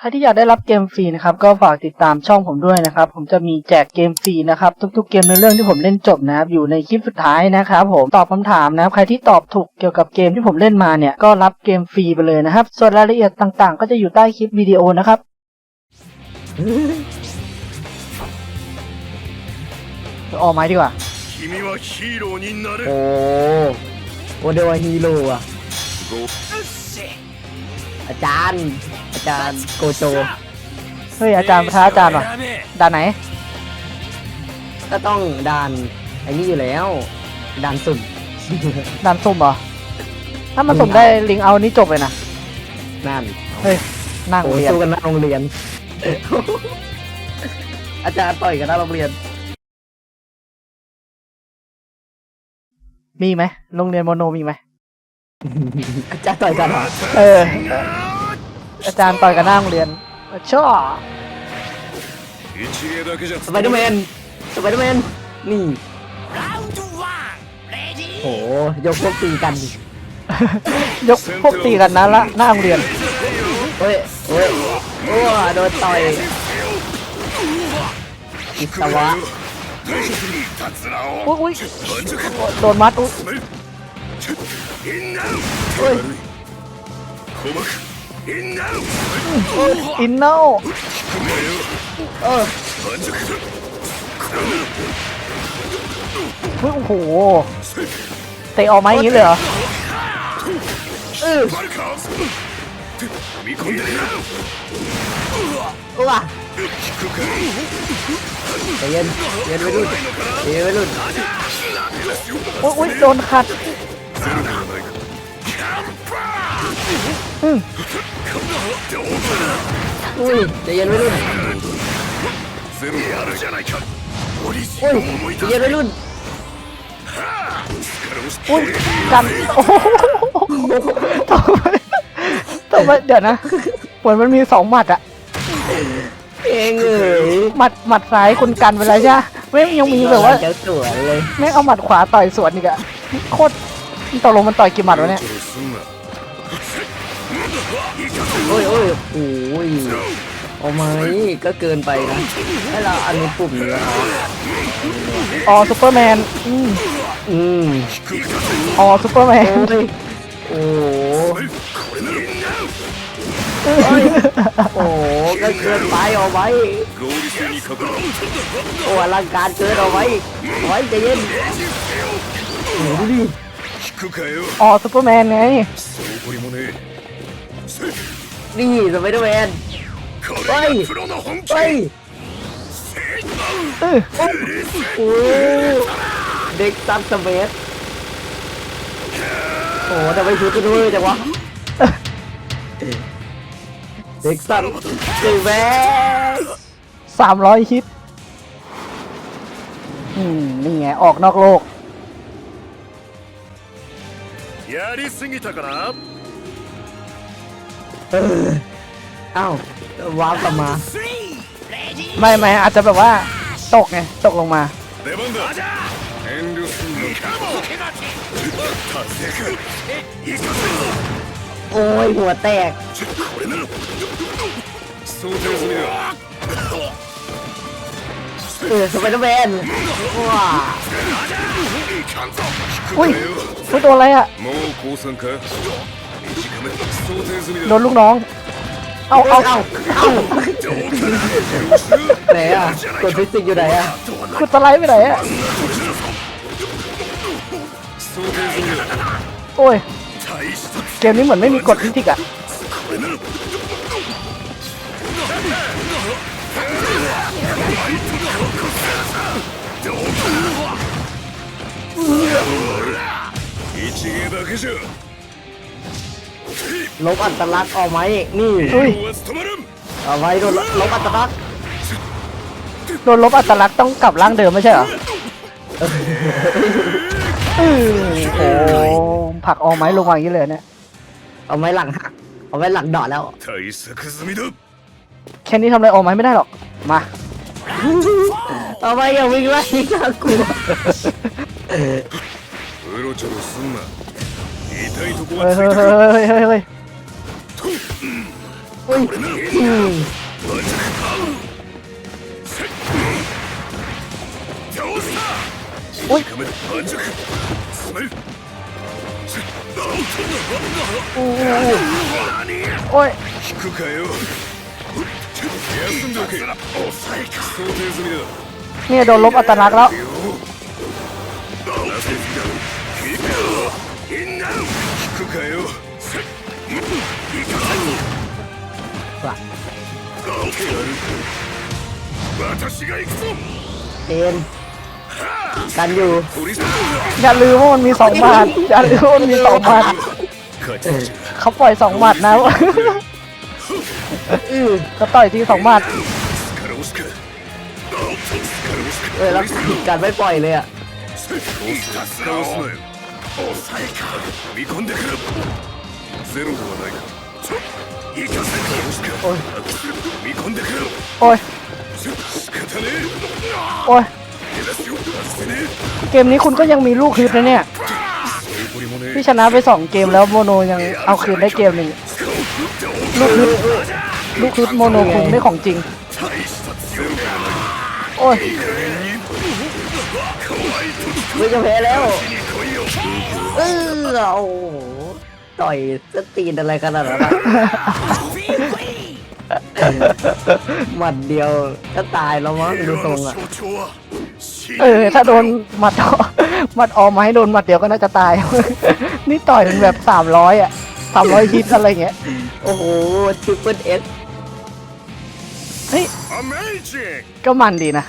ใครที่อยากได้รับเกมฟรีนะครับก็ฝากติดตามช่องผมด้วยนะครับ ผมจะมีแจกเกมฟรีนะครับ ทุกๆเกมในเรื่องที่ผมเล่นจบนะครับอยู่ในคลิปสุดท้ายนะครับ ผมตอบคำถามนะครับ ใครที่ตอบถูกเกี่ยวกับเกมที่ผมเล่นมาเนี่ยก็รับเกมฟรีไปเลยนะครับ ส่วนรายละเอียดต่างๆ ก็จะอยู่ใต้คลิปวิดีโอนะครับออกไหมดีกว่าโอ้โอเดวฮีโร่อะอาจารย์ อาจารย์โกโจ เฮ้ยอาจารย์ประท้าอาจารย์ว่ะด่านไหน ก็ต้องด่านไอ้นี่อยู่แล้วด่านสุ่ม ด่านสุ่มเหรอ ถ้ามันสุ่มได้ลิงเอานี่จบเลยนะ นั่นเฮ้ยนั่งโอ้เรียนสู้กันหน้าโรงเรียน อาจารย์ต่อยกันหน้าโรงเรียน มีไหมโรงเรียนโมโนมีไหมอาจารย์ต่อยกันเหรอ เออ อาจารย์ต่อยกันหน้าโรงเรียนชอสไปเดอร์แมนสไปเดอร์แมนนี่โหยกพวกตีกัน ยกพวกตีกันนะละหน้าโรงเรียนเฮ้ยเฮ้ยโอ้โดนต่อยอิสวะโอ้ยโดนมัดอุ้ย อินโนเออเฮ้ยโอ้โหเตะออกมาอย่างนี้เลยเหรออว้าเย็นเย็นไปรุ่นเย็นไปรุ่นโอ้ยโดนขัดอืม อุ้ยใจเย็นไปรุ่น だゼロやるじゃないかオリジ อุ้ ン ย を思い ใจ 出 เย็นไปรุ่น 力を知っ อุ้ย て กันโอ้โหทำไมทำไมเดี๋ยวนะเหมือนมันมีสองหมัดอะ เองเอ้ย หมัดหมัดซ้ายคุณกันไปแล้วใช่ไหมไม่งยังมีแบบว่า เจ้าสวยเลย แม่งเอาหมัดขวาต่อยสวนอีกอะโคตรตกลงมันต่อยกี่หมัดวะเนี่ย すんな โอ้ยโอ้ยโอ้ยเอาไหมก็เกินไปนะให้เราอันนี้ปุ่มเนื้ออซูเปอร์แมนอืมอือซูเปอร์แมนโอ้โอ้ก็เกินไปเอาไว้โอ้ลังการเกินเอาไว้ไว้ใจเย็นโอ้ดูดิออซูเปอร์แมนไง นี่สไปเดอร์แมน これがプロの本気 เฮ้ย เออ โอ้เด็กซับสเปซโอ้ทำไมชุดกันด้วยจังวะเด็กซับสเปซ สามร้อยฮิต อืม นี่ไง ออกนอกโลก やりすぎたかな เอออ้าวว้าวกลับมา ไม่ไม่อาจจะแบบว่า ตกไง ตกลงมา 出番だ遠慮すんな達成かいかせ โอ้ยหัวแตก これなら想定済みだ เออสไปเดอร์แมนว้า いかんぞ聞く อุ้ か ย よ อุ้ยโดนอะไรอ่ะ もう降参か短め想定済み โด だ นลูกน้อง เอาเอา เอ้าเอ้า どうかよし ไหนอ่ะกดฟิสิกส์อยู่ไหนอ่ะ คุณสไลด์ไปไหนอ่ะ 想定済みだ โอ้ย 大した เกมนี้เหมือนไม่มีกฎฟิสิกส์อ่ะ これなら一芸だけじゃ ลบอันตรักษ์เอกไหมนี่เอาไว้โดนลบอันตรักษ์โดนลบอันตรักษ์ต้องกลับร่างเดิมไม่ใช่เหรอโอ้โผักออกไหมลงวางนี้เลยเนี่ยเอาไว้หลังหักเอาไว้หลังดอดแล้วแค่นี้ทำอะไรออกไหมไม่ได้หรอกมาเอาไว้อย่าวิ่งไล่น่ากลัว 痛いとこ เฮ้ はいつい เฮ้ย てくる เฮ้ยเฮ้ยเฮ้ย อุ้ยอืม 倒したおいカメラ半熟スマイル โอ้โห 何 โอ้ย 引くかよ休んでおけ抑えか想定済みだ เนี่ยโดนลบอัตลักษณ์แล้ว よ เอ็นกันอยู่ 取り อย่าลืมว่ามันมีสองหมัดอย่าลืมว่ามันมีสองหมัด 勝ちだ เขาปล่อยสองหมัดนะ อือ เขาต่อยทีสองหมัด スカロスカスカロスカ เออแล้วกันไม่ปล่อยเลยอ่ะ スカロスなよ抑えか踏み込んでくるゼロではないか行かせ โอ้ยโอ้ยโอ้ยเกมนี้คุณก็ยังมีลูกคลิปนะเนี่ยพี่ชนะไปสองเกมแล้วโมโนยังเอาคืนได้เกมหนึ่งลูกคลิปลูกคลิปโมโนคงไม่ของจริง โอ้ยไม่จะแพ้แล้วเออต่อยสตีนอะไรขนาดนั้น หมัดเดียวก็ตายแล้วมั้งดูทรงอะเออ ถ้าโดนหมัดหมัดออมมาให้โดนหมัดเดียวก็น่าจะตาย นี่ต่อยเป็นแบบสามร้อยอะสามร้อยฮิตอะไรเงี้ย โอ้โหทริปเปิลเอสเฮ้ยก็มันดีนะ